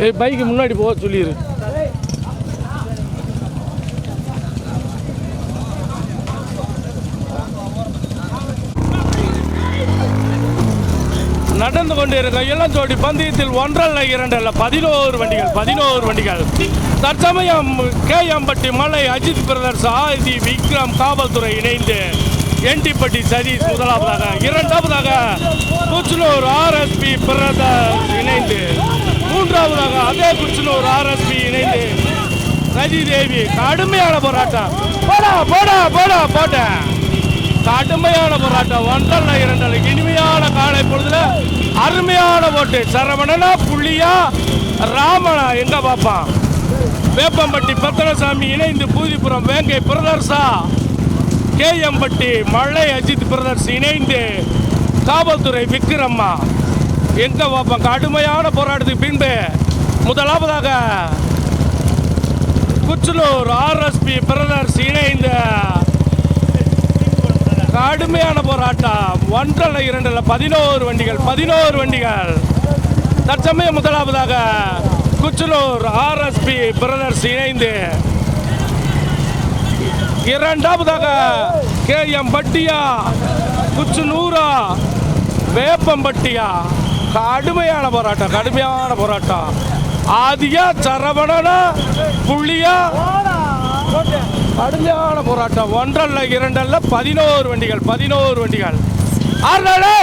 ஏய் பைக்கு முன்னாடி போக சொல்லிடு நடந்து கொண்டிருக்க இளஞ்சோடி பந்தயத்தில் ஒன்றல்ல இரண்டல்ல பதினோரு வண்டிகள் பதினோரு வண்டிகள். தற்சமயம் கேஎம்பட்டி மலை அஜித் பிரதர்ஸ் ஆதி விக்ரம் காவல்துறை இணைந்து என்டிப்பட்டி சதீஷ் முதலாவதாக இரண்டாவதாக புச்சனூர் ஆர்எஸ்பி பிரதர்ஸ் இணைந்து மூன்றாவதாக அதே ஒரு ஆர்எஸ்பி இணைந்து ரஜிதேவி கடுமையான போராட்டம். போடா போடா போடா போட்டேன் கடுமையான போராட்டம். ஒன்றல்ல இரண்டல்ல. இனிமையான காலை பொழுதுல அருமையான ஓட்டு. சரவணனா புள்ளியா ராமனா எங்க பார்ப்பான் வேப்பம்பட்டி பத்திரசாமி இணைந்து பூதிபுரம் வேங்கை கே கேஎம்பட்டி மழை அஜித் பிரதர்ஸ் இணைந்து காவல்துறை விக்ரம்மா எங்க பாப்பான் கடுமையான போராட்டத்துக்கு பின்பு முதலாவதாக குச்சலூர் ஆர்எஸ்பி பிரதர்ஸ் இணைந்து கடுமையான போராட்டம். ஒன்றரை இரண்டில் பதினோரு வண்டிகள் பதினோரு வண்டிகள். தற்சமயம் முதலாவதாக குச்சலூர் ஆர்எஸ்பி பிரதர்ஸ் இணைந்து இரண்டாவதாக கே எம் பட்டியா குச்சனூரா வேப்பம்பட்டியா கடுமையான போராட்டம் கடுமையான போராட்டம். ஆதியா சரவணனா புள்ளியா? கடுமையான போராட்டம். ஒன்றல்ல இரண்டல்ல பதினோரு வண்டிகள் பதினோரு வண்டிகள். ஆறுநாளே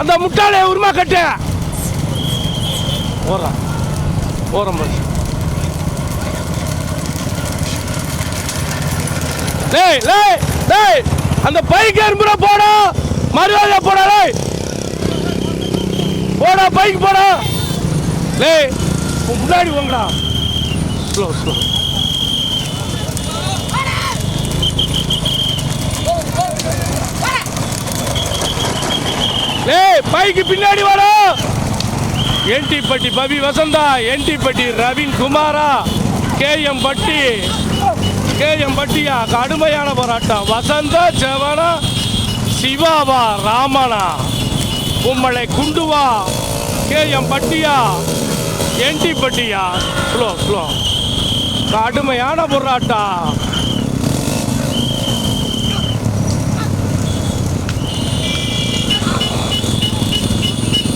அந்த முட்டாளை உருமா கட்ட. ஓரம் ஓரம் பண்ணு. டேய் டேய் டேய் அந்த பைக் எறும்புற போடா மரியாதை போடா டேய். போடா பைக் போடா. டேய் முன்னாடி வாங்கடா. ஸ்லோ ஸ்லோ லே பைக்கு பின்னாடி வாடா. என்டிப்பட்டி பவி வசந்தா என்டிப்பட்டி ரவீன் குமாரா கேஎம் பட்டி கேஎம் பட்டியா கடுமையான போராட்டம். வசந்தா செவனா சிவாவா ராமனா. உம்மளை குண்டுவா கேஎம் பட்டியா? என்டிப்பட்டியா ஸ்லோ ஸ்லோ. கடுமையான போராட்டம்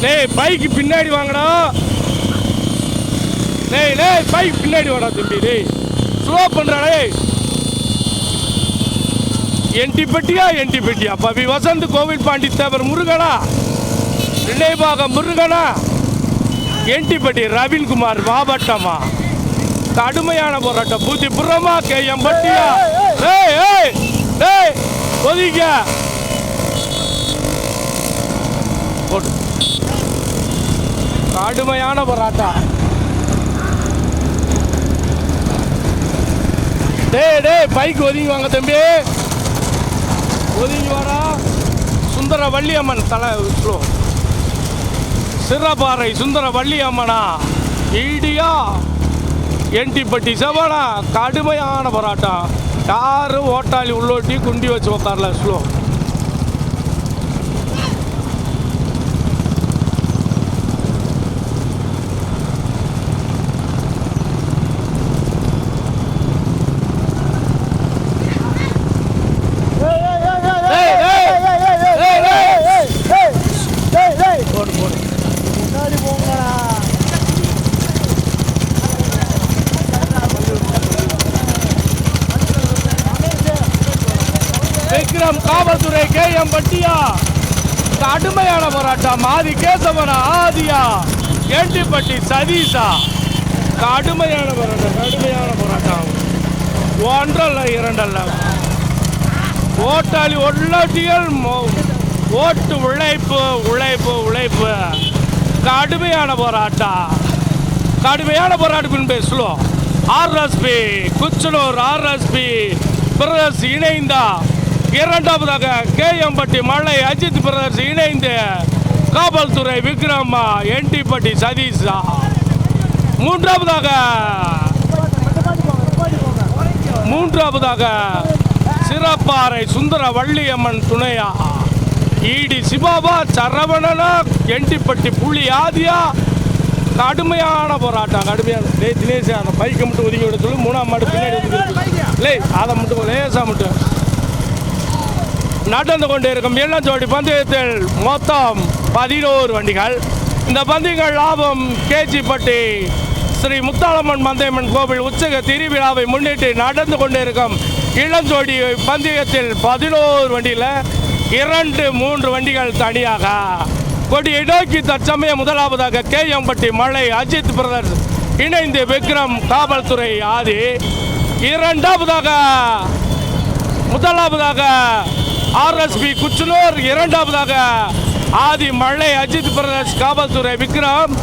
டேய் பைக்கு பின்னாடி வாங்கடா. டேய் டேய் பைக் பின்னாடி வாடா தம்பி டேய். ஸ்லோ பண்ணுறா டேய். என்டி பெட்டியா என்டி பெட்டியா? பவி வசந்த் கோவில் பாண்டி தேவர் முருகடா நினைவாக முருகனா? என்டிப்பட்டி ரவீன்குமார் மாவட்டமா? கடுமையான போராட்டம். பூத்தி புறமா கே. எம். பட்டியா? ஏய் ஏய் ஏய் ஒதுங்க. கடுமையான போராட்டம். டேய் டேய் பைக் ஒதுங்கி வாங்க தம்பி. ஒதுங்கி வாடா. சுந்தர வள்ளியம்மன் தலை விட்டுருவோம் சிறப்பாறை சுந்தர வள்ளியம்மனா ஈடியா என்டிப்பட்டி செவனா கடுமையான போராட்டம். யாரும் ஓட்டாளி உள்ளோட்டி குண்டி வச்சு உட்காரல ஸ்லோ டேய், டேய், டேய், டேய். போடு போடு முன்னாடி போங்கடா விக்ரம் காவல்துறை பட்டியா? கடுமையான போராட்டம். ஆதி கேசவன ஆதியா? கேண்டிப்பட்டி சதீஷா. கடுமையான போராட்டம் கடுமையான போராட்டம். ஒன்றல்ல இரண்டல்ல. ஓட்டாளி உள்ளாட்டிகள் மோ- ஓட்டு உழைப்பு உழைப்பு உழைப்பு. கடுமையான போராட்டம். கடுமையான போராட்டம் பேசுவோம். ஆர்எஸ்பி குச்சனூர் ஆர்எஸ்பி பிரதர்ஸ் இணைந்தா. இரண்டாவதாக கேஎம்பட்டி மலை அஜித் பிரதர்ஸ் இணைந்து காவல்துறை விக்ரமா என்டிப்பட்டி சதீஷா. மூன்றாவதாக மூன்றாவதாக சிறப்பாறை சுந்தர வள்ளியம்மன் துணையா ஈடி சிபாபா சரவணனா எண்டிப்பட்டி புள்ளி ஆதியா. கடுமையான போராட்டம் கடுமையான டேய் தினேஷ் அந்த பைக்கை மட்டும் ஒதுங்கி விட சொல்லி மூணாம் மாடு பின்னாடி இல்லை அதை மட்டும் லேசாக மட்டும் நடந்து கொண்டிருக்கும் இளஞ்சோடி பந்தயத்தில் மொத்தம் பதினோரு வண்டிகள். இந்த பந்தயங்கள் லாபம் கேஜிப்பட்டி ஸ்ரீ முத்தாளம்மன் மந்தையம்மன் கோவில் உற்சக திருவிழாவை முன்னிட்டு நடந்து கொண்டிருக்கும் இளஞ்சோடி பந்தயத்தில் பதினோரு வண்டியில் இரண்டு மூன்று வண்டிகள் தனியாக. கொடியை நோக்கி தற்சமயம் முதலாவதாக கேஎம்பட்டி மலை அஜித் பிரதர்ஸ் இணைந்து விக்ரம் காவல்துறை ஆதி. இரண்டாவதாக முதலாவதாக ஆர்எஸ்பி குச்சனூர் இரண்டாவதாக ஆதி மழை அஜித் பிரதேஷ் காவல்துறை விக்ரம்.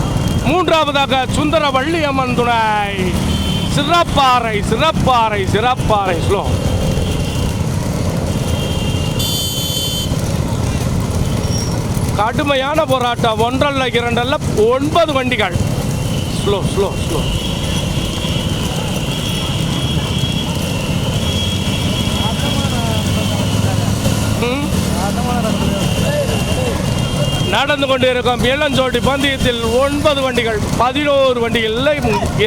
மூன்றாவதாக சுந்தர வள்ளியம்மன் துணை. சிறப்பாறை சிறப்பாறை சிறப்பாறை. ஸ்லோ. கடுமையான போராட்டம். ஒன்றல்ல இரண்டல்ல ஒன்பது வண்டிகள். Slow slow slow. நடந்து கொண்டிருக்கும் இளஞ்சோடி பந்தயத்தில் ஒன்பது வண்டிகள் பதினோரு வண்டிகள்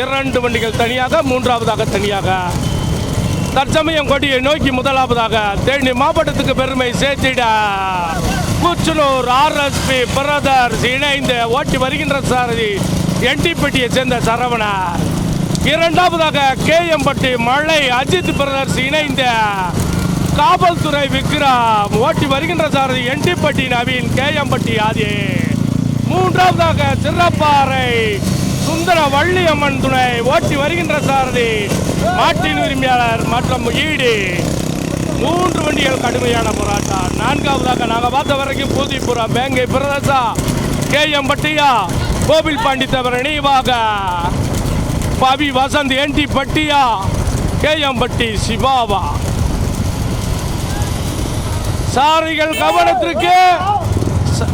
இரண்டு வண்டிகள் தனியாக மூன்றாவதாக தனியாக. தற்சமயம் கொடியை நோக்கி முதலாவதாக தேனி மாவட்டத்துக்கு பெருமை சேர்த்திட குச்சனூர் ஆர்எஸ்பி பிரதர்ஸ் இணைந்து ஓட்டி வருகின்ற சாரதி என்டிப்பட்டியை சேர்ந்த சரவணா இரண்டாவதாக கேஎம்பட்டி மழை அஜித் பிரதர்ஸ் இணைந்த காவல்துறை விக்ரம் ஓட்டி வருகின்ற சாரதி எண்டிப்பட்டி நவீன் கேஎம்பட்டி ஆதி மூன்றாவதாக சிறப்பாறை சுந்தர வள்ளியம்மன் துணை ஓட்டி வருகின்ற சாரதி மாட்டின் உரிமையாளர் மற்றும் ஈடு. மூன்று வண்டிகள் கடுமையான போராட்டம். நான்காவதாக நாங்கள் பார்த்த வரைக்கும் பூதிபுரம் வேங்கை பிரதேசா கே கேஎம்பட்டியா கோவில் பாண்டித்தவர் நினைவாக. பவி வசந்த் என்டி பட்டியா கே எம்பட்டி சிவாவா. சாரிகள் கவனத்திற்கு ச-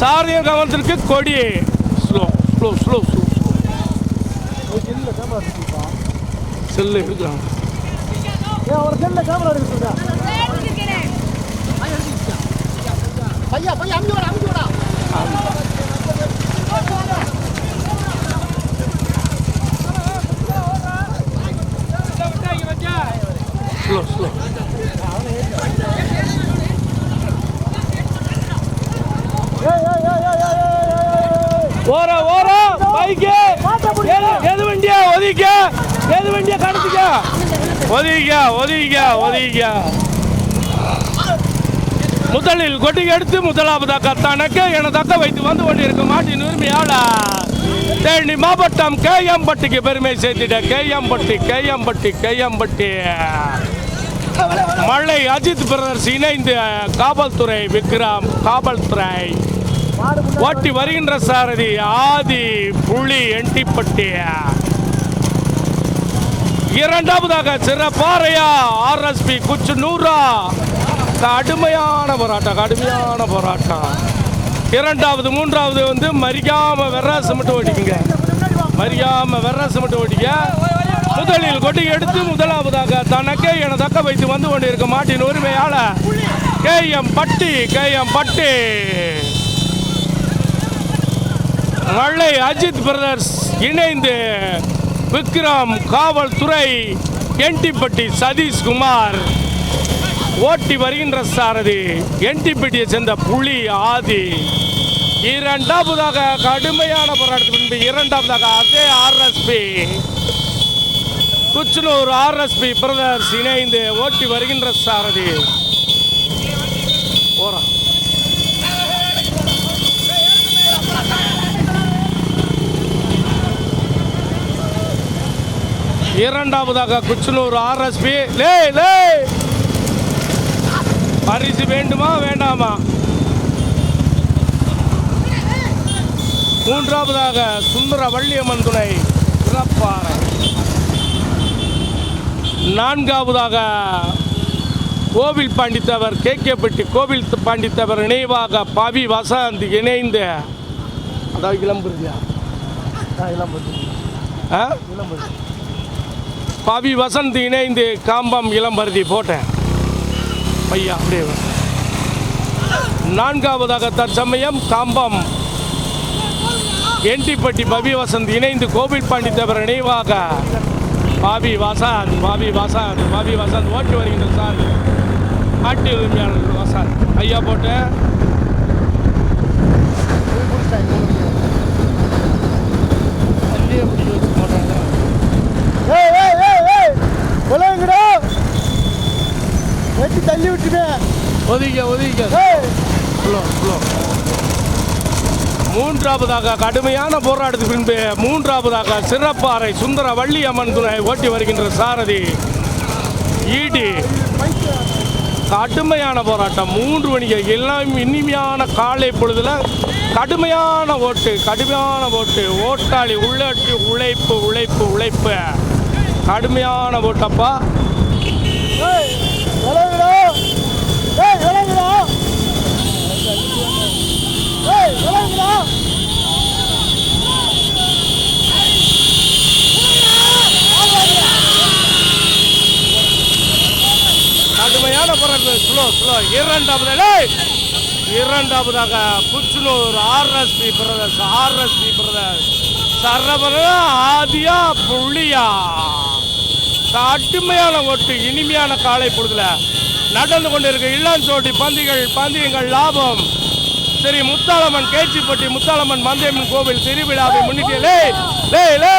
சாரிகள் கவனத்திற்கு கொடி. ஸ்லோ ஸ்லோ ஸ்லோ ஸ்லோ செல்லு இருக்கிறாங்க பையா பையா அமுதி விடா அமுதி விடா ஸ்லோ ஸ்லோ ஓர ஓர பைக்கு. எது வண்டியா? ஒதுக்க எது வண்டியா? கடத்துக்க. ஒதுக்க ஒதுக்க ஒதுக்க முதலில் கொட்டி எடுத்து முதலாவதாக தனக்கு என தக்க வைத்து வந்து கொண்டிருக்கும் மாட்டின் உரிமையாளர் தேனி மாவட்டம் கேஎம்பட்டிக்கு பெருமை சேர்த்திட கேஎம்பட்டி கேஎம்பட்டி கேஎம்பட்டி மழை அஜித் பிரதர்ஸ் இணைந்து காவல்துறை விக்ரம் காவல்துறை. ஓட்டி வருகின்ற சாரதி ஆதி புலி என்டிப்பட்டி இரண்டாவதாக சிறப்பாறையா ஆர்எஸ்பி குச்சு நூறா. கடுமையான போராட்டம் கடுமையான போராட்டம். இரண்டாவது மூன்றாவது வந்து மறிக்காம வெர்ராசு மட்டும் ஓடிக்குங்க மறியாம வெர்ராசு மட்டும் ஓடிக்க முதலில் கொட்டி எடுத்து முதலாவதாக தனக்கே என தக்க வைத்து வந்து கொண்டிருக்க மாட்டின் உரிமையாளர் K M Patti K M Patti. மழை அஜித் பிரதர்ஸ் இணைந்து விக்ரம் காவல்துறை என்டிப்பட்டி சதீஷ்குமார் ஓட்டி வருகின்ற சாரதி. என்டிப்பட்டியை சேர்ந்த புலி ஆதி. இரண்டாவதாக கடுமையான போராட்டத்தில் பின்பு இரண்டாவதாக அதே ஆர்எஸ்பி. குச்சனூர் ஆர்எஸ்பி பிரதர்ஸ் இணைந்து ஓட்டி வருகின்ற சாரதி. போறான் இரண்டாவதாக குச்சனூர் ஆர்எஸ்பி. லே லே. பரிசு வேண்டுமா வேண்டாமா? மூன்றாவதாக சுந்தர வள்ளியம்மன் துணை சிறப்பாறை நான்காவதாக கோவில் பாண்டித்தவர் கேகேப்பட்டி கோவில் பாண்டித்தவர் நினைவாக பவி வசந்த் இணைந்து. அதாவது இளம்புரியா ஆ? பவி வசந்த் இணைந்து காம்பம் இளம்பருதி போட்டேன். ஐயா அப்படியே நான்காவதாக தற்சமயம் காம்பம். என்டிப்பட்டி பவி வசந்த் இணைந்து கோவில் பாண்டித்தவர் நினைவாக. பாபி வசந்த் பாபி வசந்த் பாபி வசந்த் ஓட்டி வருகின்ற சார் ஆட்டி உரிமையாளர் வசந்த். ஐயா போட்டேன் தள்ளியே பிடிச்சி வச்சு போட்டாங்க ஏய் ஏய் ஏய் ஏய் விளையாங்கடா வெட்டி தள்ளி விட்டுட்டேன் ஒதுக்க ஒதுக்க மூன்றாவதாக கடுமையான போராட்டத்துக்கு பின்பு மூன்றாவதாக சிறப்பாறை சுந்தர வள்ளி அம்மன் துணை ஓட்டி வருகின்ற சாரதி. ஈடி. கடுமையான போராட்டம். மூன்று மணிக்கு எல்லாம் இனிமையான காலை பொழுதுல கடுமையான ஓட்டு கடுமையான ஓட்டு. ஓட்டாளி உள்ளாட்சி உழைப்பு உழைப்பு உழைப்பு. கடுமையான ஓட்டப்பா ஏய் விளையாங்கடா ஏய் விளையாங்கடா ஏய் விளையாங்கடா கடுமையான போராட்டம் ஸ்லோ இரண்டாவது இரண்டாவதாக Puchanur RSP brothers RSP brothers சரபர ஆதியா புள்ளியா. கடுமையான ஒட்டு இனிமையான காலை பொழுதுல நடந்து கொண்டிருக்க. இளஞ்சோட்டி பந்திகள் பந்தயங்கள் லாபம். சரி முத்தாளம்மன் கேச்சிப்பட்டி முத்தாளம்மன் மந்தையம்மன் கோவில் திருவிழாவை முன்னிட்டு லே லே லே.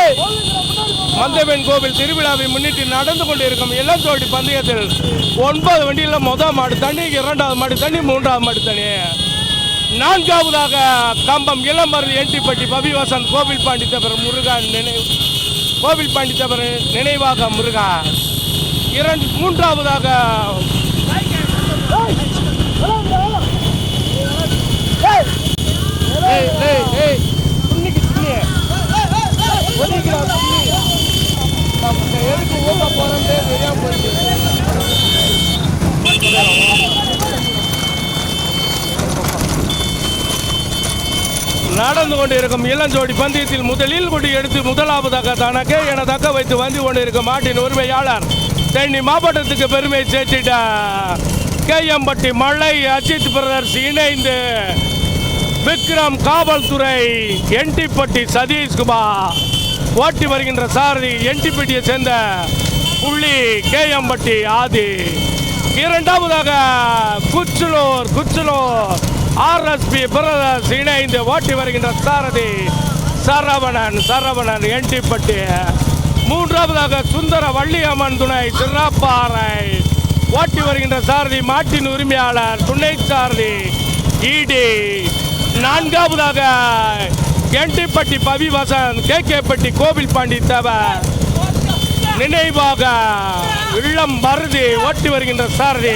மந்தவன் கோவில் திருவிழாவை முன்னிட்டு நடந்து கொண்டிருக்கும் இளஞ்சோடி பந்தயத்தில் ஒன்பது வண்டியில் முதல் மாடு தண்ணி இரண்டாவது மாடு தண்ணி மூன்றாவது மாடு தண்ணி நான்காவதாக கம்பம் இளம்பரது என்டிப்பட்டி பவி வசந்த் கோவில் பாண்டித்தவர் முருகன் நினைவு கோவில் பாண்டித்தவர் நினைவாக முருகா. இரண்டு மூன்றாவதாக ஏய் ஏய் ஏய் ஏய் துண்ணிக்கு துண்ணி ஒதுக்கிறா துண்ணி நம்ம எதுக்கு ஊட்ட போகிறோம்னே நடந்து கொண்டிருக்கும் இளஞ்சோடி பந்தயத்தில் முதலில் கொடி எடுத்து முதலாவதாக தனக்கே என தக்க வைத்து வந்து கொண்டிருக்கும் மாட்டின் உரிமையாளர் தென்னி மாவட்டத்துக்கு பெருமை சேர்த்திட்ட கேஎம்பட்டி மலை அஜித் பிரதர்ஸ் இணைந்து விக்ரம் காவல்துறை என்டிப்பட்டி சதீஷ்குமார். ஓட்டி வருகின்ற சாரதி என்டிபிடியை சேர்ந்த புள்ளி கேஎம்பட்டி ஆதி. இரண்டாவதாக குச்சலூர் குச்சலூர் ஆர்எஸ்பி பிரதர்ஸ் இணைந்து ஓட்டி வருகின்ற சாரதி சரவணன் சரவணன் என்டிப்பட்டி மூன்றாவதாக சுந்தர வள்ளியம்மன் துணை சிறப்பாறை. ஓட்டி வருகின்ற சாரதி மாட்டின் உரிமையாளர் துணை சாரதி ஈடி நான்காவதாக கெண்டிப்பட்டி பவி வசந்த் கே கேப்பட்டி கோவில் பாண்டி தேவர் நினைவாக உள்ளம் மருதி ஓட்டி வருகின்ற சாரதி.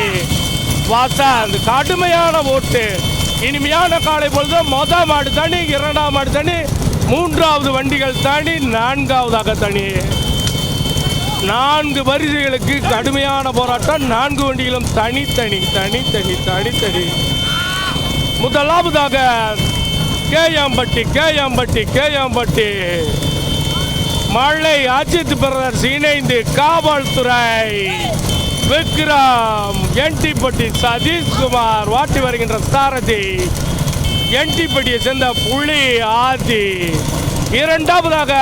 வாசன் கடுமையான ஓட்டு. இனிமையான காலை பொழுது மொதல் மாடு தனி இரண்டாம் மாடு தனி மூன்றாவது வண்டிகள் தனி நான்காவதாக தனி. நான்கு வரிசைகளுக்கு கடுமையான போராட்டம் நான்கு வண்டிகளும் தனித்தனி தனித்தனி தனித்தனி முதலாவதாக கேயாம்பட்டி கேயாம்பட்டி கேயாம்பட்டி. மழை அஜித் பிரதர்ஸ் இணைந்து காவல்துறை. விக்ரம் என்டிப்பட்டி சதீஷ்குமார் வாட்டி வருகின்ற சாரதி. என்டிப்பட்டியை சேர்ந்த புலி ஆதி. இரண்டாவதாக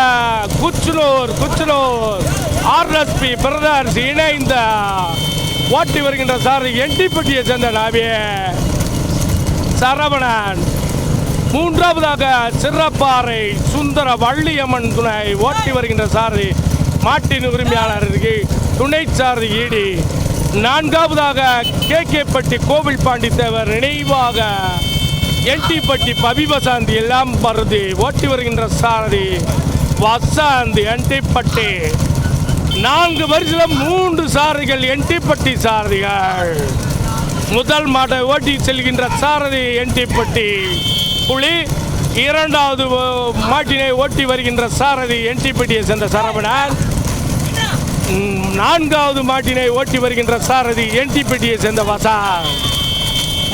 குச்சலூர் குச்சலூர் ஆர்எஸ்பி பிரதர்ஸ் இணைந்த ஓட்டி வருகின்ற சாரதி. என்டிப்பட்டியை சேர்ந்த நாவிய சரவணன். மூன்றாவதாக சிறப்பாறை சுந்தர வள்ளியம்மன் துணை ஓட்டி வருகின்ற சாரதி மாட்டின் உரிமையாளருக்கு துணை சாரதி ஈடி. நான்காவதாக கே கேப்பட்டி கோவில் பாண்டித்தேவர் நினைவாக என்டிப்பட்டி பபிவசாந்தி எல்லாம் பருதி ஓட்டி வருகின்ற சாரதி வசாந்தி என்டிப்பட்டி நான்கு வருஷம் மூன்று சாரதிகள் என்டிப்பட்டி சாரதிகள். முதல் மாட்டை ஓட்டி செல்கின்ற சாரதி என்டிப்பட்டி புலி இரண்டாவது மாட்டினை ஓட்டி வருகின்ற சாரதி என்டிபிடியை சேர்ந்த சரவணன் நான்காவது மாட்டினை ஓட்டி வருகின்ற சாரதி என்டிபிடியை சேர்ந்த வசா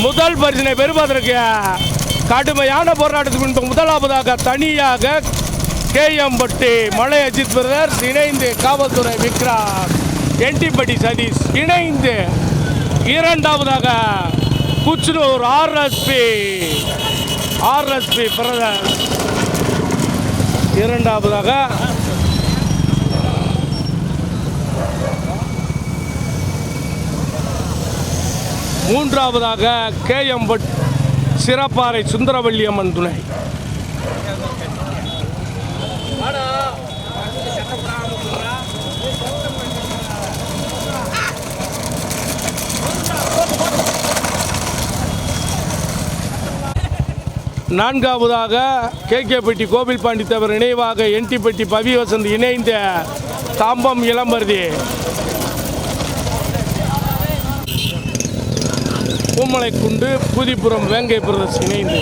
முதல் பரிசினை பெறுவதற்கு கடுமையான போராட்டத்துக்கு முன்பு முதலாவதாக தனியாக கேஎம்பட்டி மலை அஜித் பிரதர்ஸ் இணைந்து காவல்துறை விக்ரம் என்டிபடி சதீஷ் இணைந்து இரண்டாவதாக குச்சனூர் ஆர்எஸ்பி ஆர்எஸ்பி பிரதர்ஸ் இரண்டாவதாக மூன்றாவதாக கேஎம்பட் சிறப்பாறை சுந்தரவள்ளி அம்மன் துணை. நான்காவதாக கேகேப்பட்டி கோவில்பாண்டி தவிர நினைவாக என்டிப்பட்டி பவி வசந்த் இணைந்த தாம்பம் இளம்பருதி. பூமலைக்குண்டு பூதிப்புறம் வேங்கை பிரதர்ஸ் இணைந்து.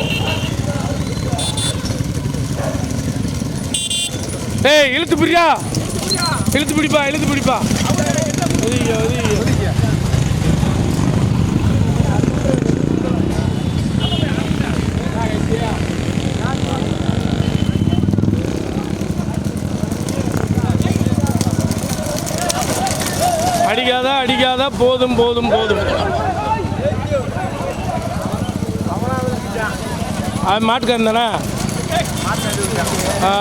ஏய் இழுத்து பிடியா இழுத்து பிடிப்பா இழுத்து பிடிப்பா ஒதுங்க, ஒதுங்க. அடிக்காத அடிக்காத போதும் போதும் போதும். அது மாட்டுக்காரன் தானே?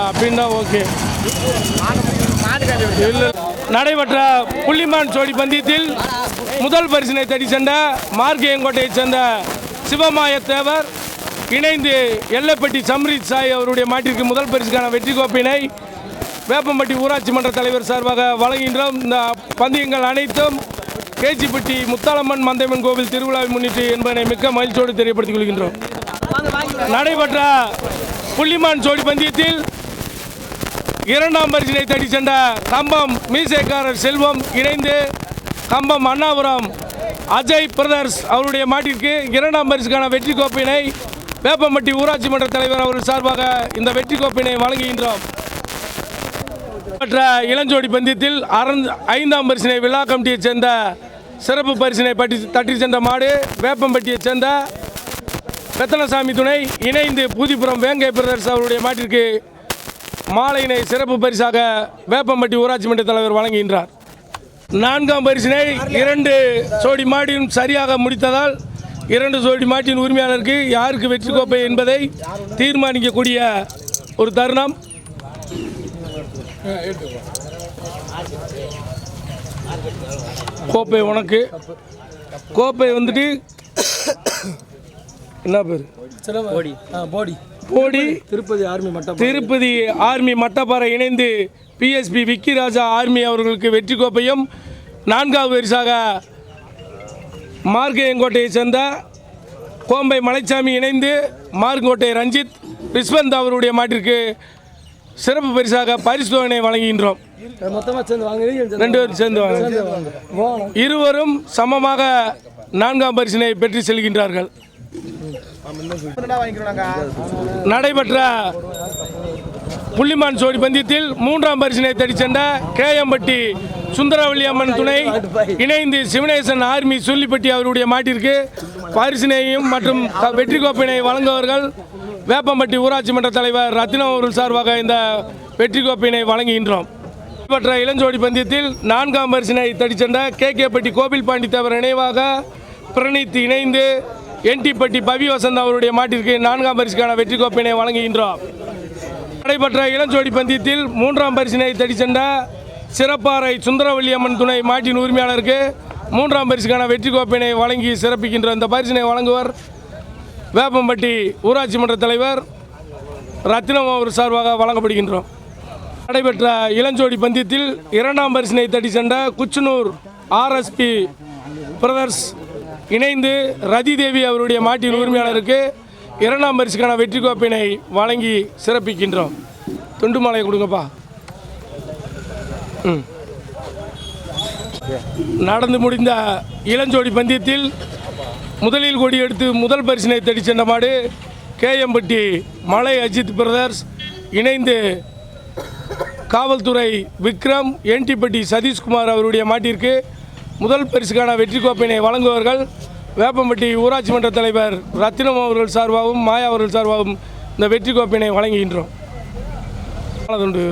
அப்படின்னா ஓகே. இல்லை. நடைபெற்ற புள்ளிமான் சோடி பந்தயத்தில் முதல் பரிசினை தேடி சென்ற மார்க்கியங்கோட்டையைச் சேர்ந்த சிவமாய தேவர் இணைந்து எல்லப்பட்டி சம்ரித் சாய் அவருடைய மாட்டிற்கு முதல் பரிசுக்கான வெற்றி கோப்பினை வேப்பம்பட்டி ஊராட்சி மன்ற தலைவர் சார்பாக வழங்குகின்றோம். இந்த பந்தயங்கள் அனைத்தும் கேச்சிப்பட்டி முத்தாளம்மன் மந்தையம்மன் கோவில் திருவிழாவை முன்னிட்டு என்பதனை மிக்க மகிழ்ச்சியோடு தெரியப்படுத்திக் கொள்கின்றோம். நடைபெற்ற புள்ளிமான் ஜோடி பந்தயத்தில் இரண்டாம் பரிசினை தேடி சென்ற கம்பம் மீசைக்காரர் செல்வம் இணைந்து கம்பம் அண்ணாபுரம் அஜய் பிரதர்ஸ் அவருடைய மாட்டிற்கு இரண்டாம் பரிசுக்கான வெற்றி கோப்பினை வேப்பம்பட்டி ஊராட்சி மன்ற தலைவர் அவர்கள் சார்பாக இந்த வெற்றி கோப்பினை வழங்குகின்றோம். மற்ற இளஞ்சோடி பந்தயத்தில் அறந் ஐந்தாம் பரிசினை விழா கமிட்டியைச் சேர்ந்த சிறப்பு பரிசினை பட்டி தட்டி சென்ற மாடு வேப்பம்பட்டியைச் சேர்ந்த ரத்தனசாமி துணை இணைந்து பூதிபுரம் வேங்கை பிரதர்ஸ் அவருடைய மாட்டிற்கு மாலையினை சிறப்பு பரிசாக வேப்பம்பட்டி ஊராட்சி மன்ற தலைவர் வழங்குகின்றார். நான்காம் பரிசினை இரண்டு சோடி மாட்டின் சரியாக முடித்ததால் இரண்டு சோடி மாட்டின் உரிமையாளருக்கு யாருக்கு வெற்றி கோப்பை என்பதை தீர்மானிக்கக்கூடிய ஒரு தருணம். கோப்பை உனக்கு. கோப்பை வந்துட்டு என்ன பேர்? போடி. ஆ போடி. போடி. திருப்பதி ஆர்மி மட்டம் திருப்பதி ஆர்மி மட்டப்பாறை இணைந்து பிஎஸ்பி விக்கி ராஜா ஆர்மி அவர்களுக்கு வெற்றி கோப்பையும் நான்காவது பரிசாக மார்க்கையங்கோட்டையை சேர்ந்த கோம்பை மலைச்சாமி இணைந்து மார்க்கோட்டை ரஞ்சித் ரிஸ்வந்த் அவருடைய மாட்டிற்கு சிறப்பு பரிசாக பரிசு வழங்குகின்றோம். ரெண்டு பேரும் சேர்ந்து வாங்க. இருவரும் சமமாக நான்காம் பரிசினை பெற்று செல்கின்றார்கள். நடைபெற்ற புள்ளிமான் சோடி பந்தயத்தில் மூன்றாம் பரிசினை தேடி சென்ற கேயம்பட்டி சுந்தரவல்லி அம்மன் துணை இணைந்து சிவனேசன் ஆர்மி சொல்லிப்பட்டி அவருடைய மாட்டிற்கு பரிசினையும் மற்றும் வெற்றி கோப்பினை வழங்குவர்கள் வேப்பம்பட்டி ஊராட்சி மன்ற தலைவர் ரத்தினம் அவர்கள் சார்பாக இந்த வெற்றி கோப்பினை வழங்குகின்றோம். பெற்ற இளஞ்சோடி பந்தயத்தில் நான்காம் பரிசினை தடிச்சென்ற கே. கேபட்டி கோவில் பாண்டி தேவர் நினைவாக பிரணீத் இணைந்து என்டிப்பட்டி பவி வசந்த் அவருடைய மாட்டிற்கு நான்காம் பரிசுக்கான வெற்றி கோப்பினை வழங்குகின்றோம். நடைபெற்ற இளஞ்சோடி பந்தயத்தில் மூன்றாம் பரிசினை தடிச்சென்ற சிறப்பாறை சுந்தரவல்லி அம்மன் துணை மாட்டின் உரிமையாளருக்கு மூன்றாம் பரிசுக்கான வெற்றி கோப்பினை வழங்கி சிறப்பிக்கின்ற இந்த பரிசினை வழங்குவர் வேப்பம்பட்டி ஊராட்சி மன்ற தலைவர் ரத்தினம் அவர் சார்பாக வழங்கப்படுகின்றோம். நடைபெற்ற இளஞ்சோடி பந்தயத்தில் இரண்டாம் பரிசினை தட்டி சென்ற குச்சனூர் ஆர்எஸ்பி பிரதர்ஸ் இணைந்து ரதி தேவி அவருடைய மாட்டின் உரிமையாளருக்கு இரண்டாம் பரிசுக்கான வெற்றி கோப்பினை வழங்கி சிறப்பிக்கின்றோம். துண்டு மாலையை கொடுங்கப்பா. ம். நடந்து முடிந்த இளஞ்சோடி பந்தயத்தில் முதலில் கொடி எடுத்து முதல் பரிசினை தேடி சென்ற மாடு கேஎம்பட்டி மலை அஜித் பிரதர்ஸ் இணைந்து காவல்துறை விக்ரம் என்டிப்பட்டி சதீஷ்குமார் அவருடைய மாட்டிற்கு முதல் பரிசுக்கான வெற்றி கோப்பினை வழங்குவார்கள் வேப்பம்பட்டி ஊராட்சி மன்ற தலைவர் ரத்தினம் அவர்கள் சார்பாகவும் மாயா அவர்கள் சார்பாகவும் இந்த வெற்றி கோப்பினை வழங்குகின்றோம். துண்டு